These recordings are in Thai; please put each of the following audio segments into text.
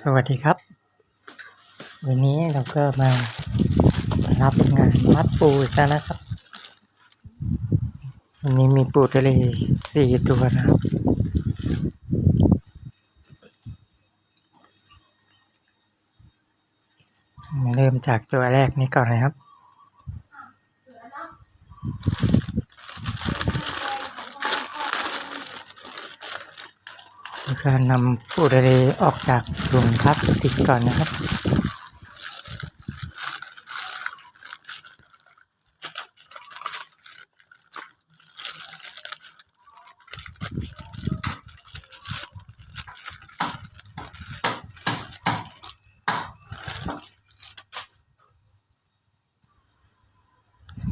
สวัสดีครับ วันนี้เราก็มารับงานมัดปูอีกแล้วนะครับ วันนี้มีปูทะเลสี่ตัวนะครับ มาเริ่มจากตัวแรกนี้ก่อนนะครับ การนำปูทะเลออกจากถุงพลาสติกก่อนนะครับ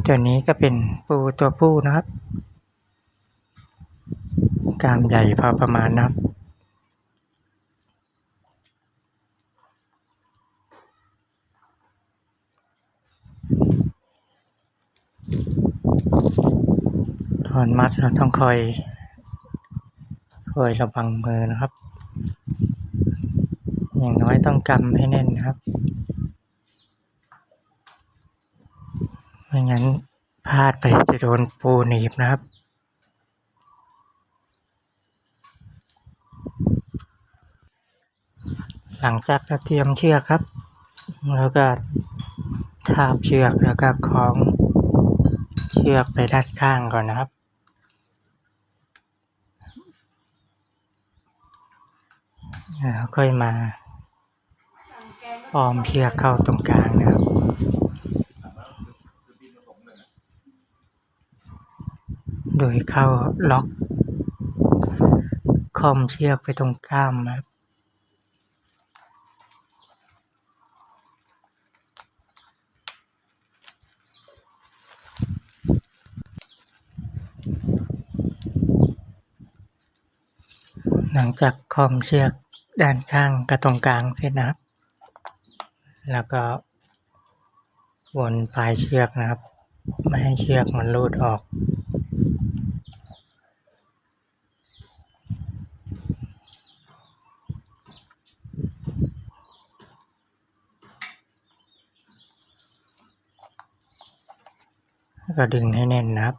ตัวนี้ก็เป็นปูตัวผู้นะครับ กามใหญ่พอประมาณนะครับ ตอนมัดเราต้องคอยคอยระวังมือนะครับ อย่างน้อยต้องกำให้แน่นนะครับ ไม่งั้นพลาดไปจะโดนปูหนีบนะครับหลังจากเราเตรียมเชือกครับ แล้วก็ทาบเชือกแล้วก็คล้องเชือกไปด้านข้างก่อนนะครับ แล้วค่อยมาออมเชือกเข้าตรงกลางนะครับโดยเข้าล็อกคอมเชือกไปตรงกล้ามครับหลังจากคอมเชือก ด้านข้างกับตรงกลางเสร็จนะครับ แล้วก็วนปลายเชือกนะครับ ไม่ให้เชือกมันรูดออกแล้วก็ดึงให้แน่นนะครับ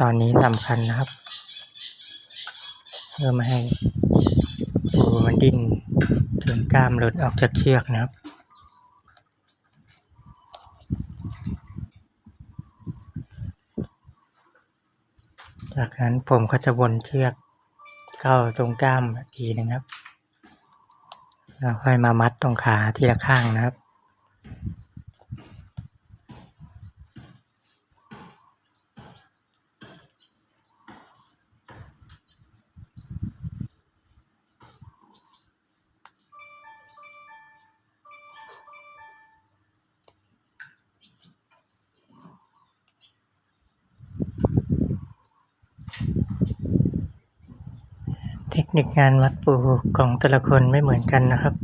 ตอนนี้สำคัญนะครับเพื่อไม่ให้ปูมันดิ้นจนกล้ามหลุดออกจากเชือกนะครับจากนั้นผมก็จะวนเชือกเข้าตรงกล้ามทีนึงครับแล้วค่อยมามัดตรงขาทีละข้างนะครับ คนิคงานมัดปูของแต่ละคนไม่เหมือนกันนะครับ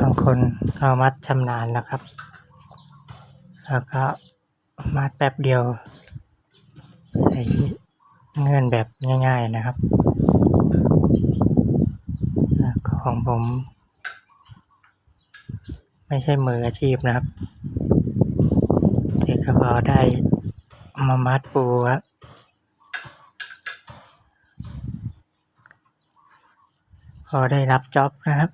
บางคนก็มัดชำนาญแล้วครับ แล้วก็มัดแป๊บเดียว ใส่เงื่อนแบบง่าย ๆนะครับ ของผม ไม่ใช่มืออาชีพนะครับแต่ก็พอได้มามัดปูครับ พอได้รับจ็อบนะครับ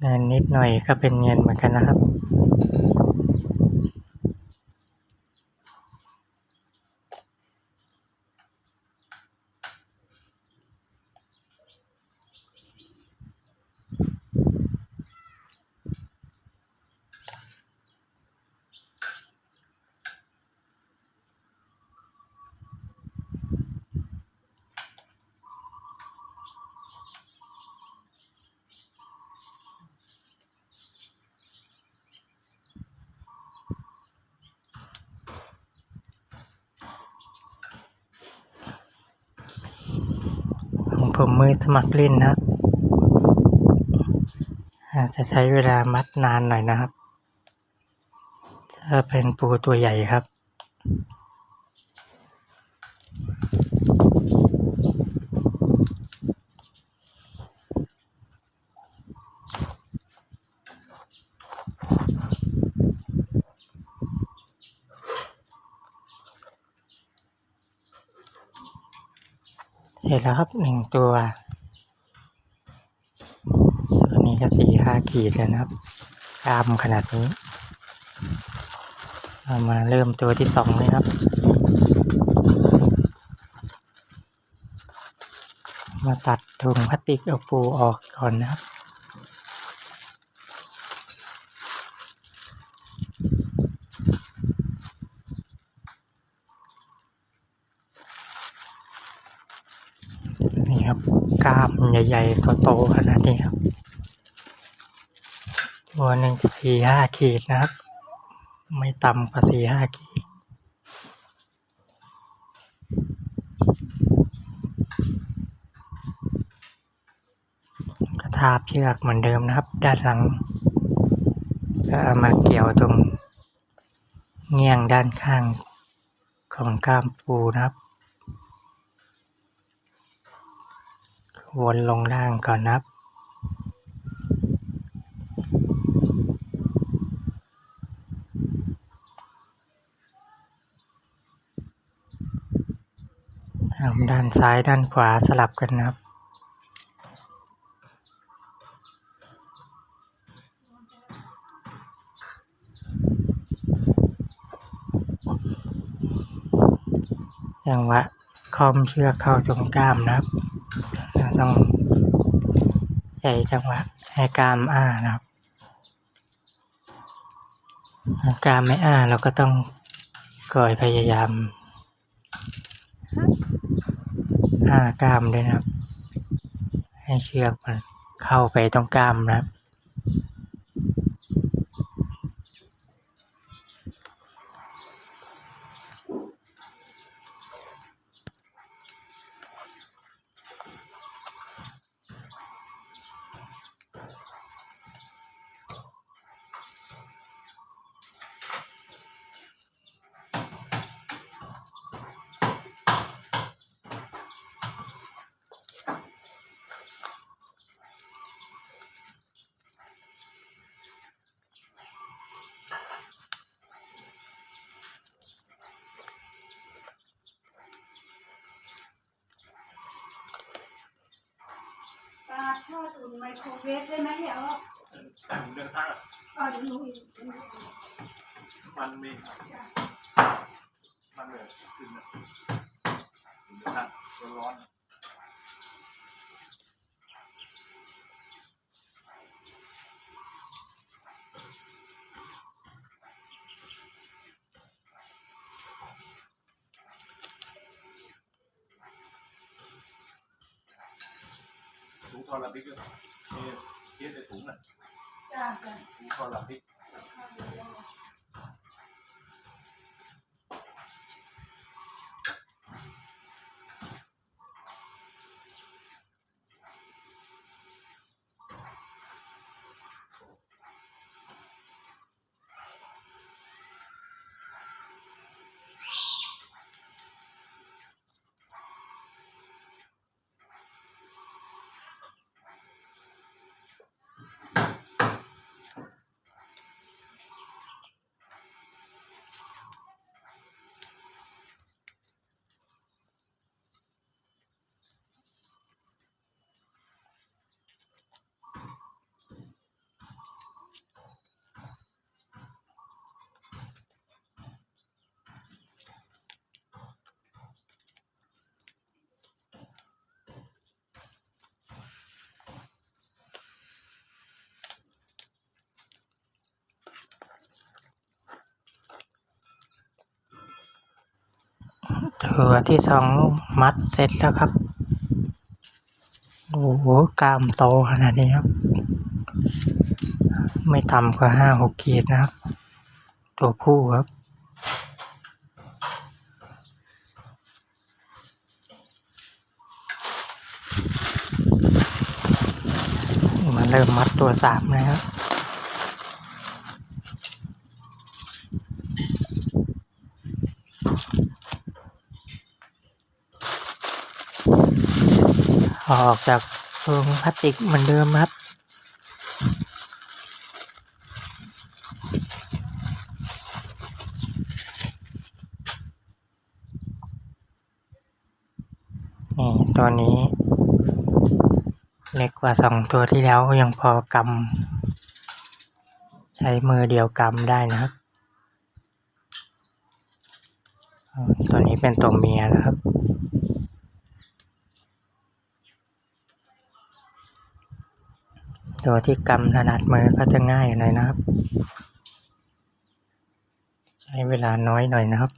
เงินนิดหน่อยก็เป็นเงินเหมือนกันนะครับ ผมมือสมัครเล่นนะครับอาจจะใช้เวลามัดนานหน่อยนะครับ ถ้าเป็นปูตัวใหญ่ครับ เสร็จแล้วครับหนึ่งตัว ตัวนี้ก็สี่ห้าขีดแล้วนะครับกล้ามขนาดนี้เรามาเริ่มตัวที่สองเลยครับ มาตัดถุงพลาสติกเอาปูออกก่อนนะครับ นี่ครับ กล้ามใหญ่ๆโตๆขนาดนี้ครับตัวหนึ่งสี่ห้าขีดนะครับ ไม่ต่ำกว่าสี่ห้าขีดกระทาบเชือกเหมือนเดิมนะครับ ด้านหลังก็เอามาเกี่ยวตรงเงี่ยงด้านข้างของกล้ามปูนะครับ วนลงล่างก่อนนับ ด้านซ้ายด้านขวาสลับกันนับจังหวะคอมเชือกเข้าตรงกล้ามนะครับ ต้องใช้จังหวะให้กล้ามอ้านะครับกล้ามไม่อ้าเราก็ต้องคอยพยายามอ้ากล้ามด้วยนะครับ ให้เชือกมันเข้าไปตรงกล้ามนะครับ ป ลาทอดอุ่นไมโครเวฟได้ไหมเดี๋ยวเดินทางก่อนหนูอีกมันมีมันเลยขึ้นนะเดินทางร้อน อดละพริกด้วยนี่เทียบในถุงน่ะจ้าจ้าถุงทอดละพริก ตัวที่สองมัดเสร็จแล้วครับ โอ้โหกล้ามโตขนาดนี้ครับ ไม่ต่ำกว่าห้าหกขีดนะครับ ตัวผู้ครับมาเริ่มมัดตัวสามนะครับ ออกจากถุงพลาสติกเหมือนเดิมครับ นี่ตัวนี้ เล็กกว่าสองตัวที่แล้วยังพอกำใช้มือเดียวกำได้นะครับอ๋อตัวนี้เป็นตัวเมียนะครับ ตัวที่กำถนัดมือก็จะง่ายหน่อยนะครับ ใช้เวลาน้อยหน่อยนะครับ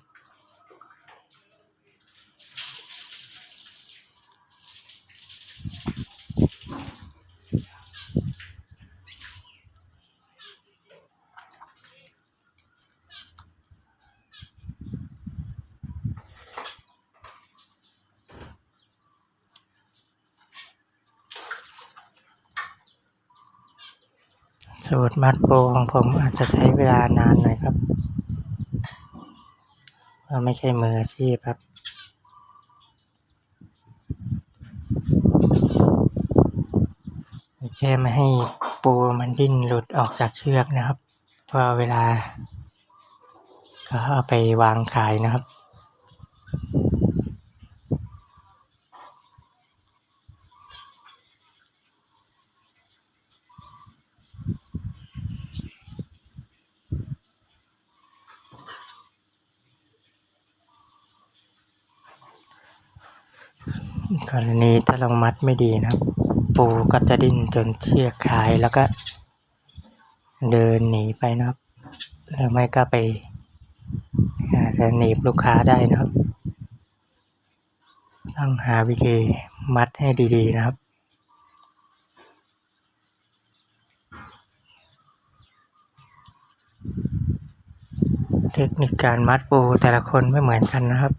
สูตรมัดโปของผมอาจจะใช้เวลานานหน่อยครับเพราะไม่ใช่มืออาชีพครับแค่ไม่ให้ปูมันดิ้นหลุดออกจากเชือกนะครับ เพอเวลาก็เอาไปวางขายนะครับ กรณีถ้าเรามัดไม่ดีนะครับ ปูก็จะดิ้นจนเชือกคายแล้วก็ เดินหนีไปนะครับหรือไม่ก็ไปอาจจะหนีบลูกค้าได้นะครับ ต้องหาวิธีมัดให้ดีๆนะครับเทคนิคการมัดปูแต่ละคนไม่เหมือนกันนะครับ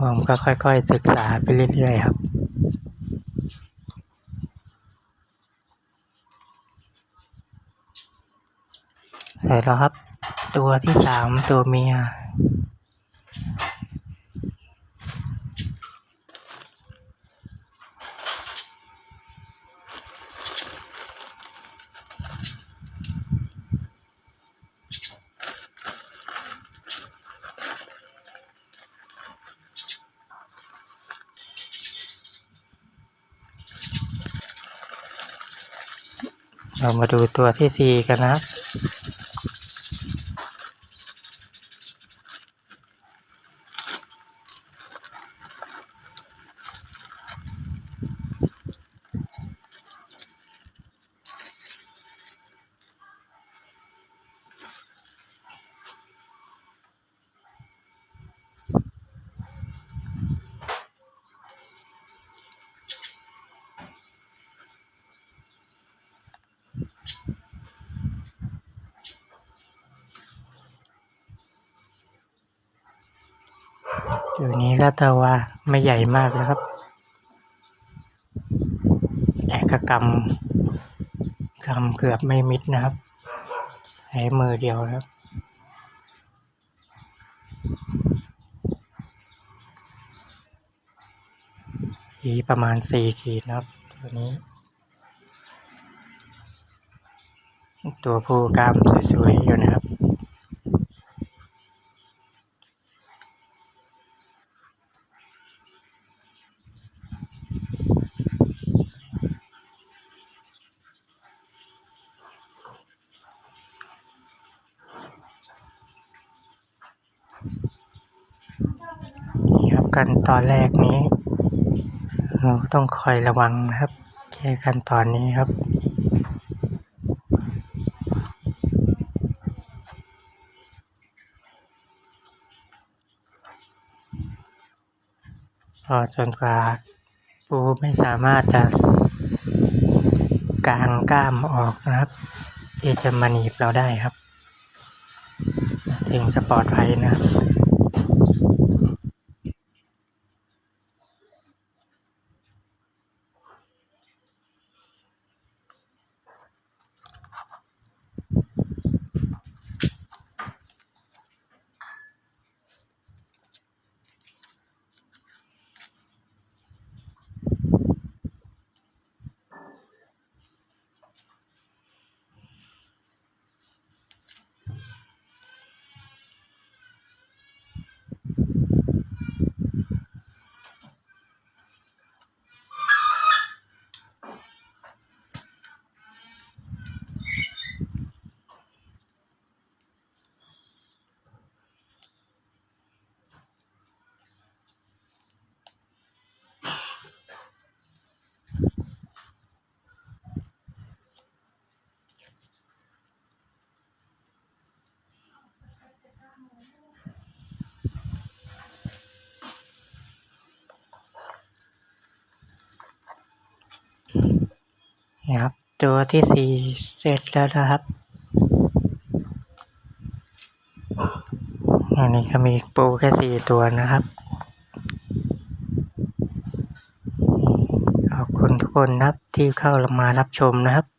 ผมก็ค่อยๆศึกษาไปเรื่อยๆครับเสร็จแล้วครับ ตัวที่สามตัวเมีย เรามาดูตัวที่สี่กันนะครับ ตัวนี้ก็ต่ว่าไม่ใหญ่มากนะครับ แต่ก็กำกำเกือบไม่มิดนะครับใช้มือเดียวครับขีประมาณสี่ขีดนะครับ ตัวนี้ ตัวผู้กล้ามสวยๆอยู่นะครับ นี่ครันตอนแรกนี้ เราต้องคอยระวังนะครับแค่ขั้นตอนนี้ครับพอจนกว่าปูไม่สามารถจะกางกล้ามออกนะครับ ที่จะมาหนีบเราได้ครับ ถึงจะปลอดภัยนะครับ ตัวที่สี่เสร็จแล้วนะครับอันนี้ก็มีปูแค่สี่ตัวนะครับ ขอบคุณทุกคนนะครับที่เข้ามารับชมนะครับ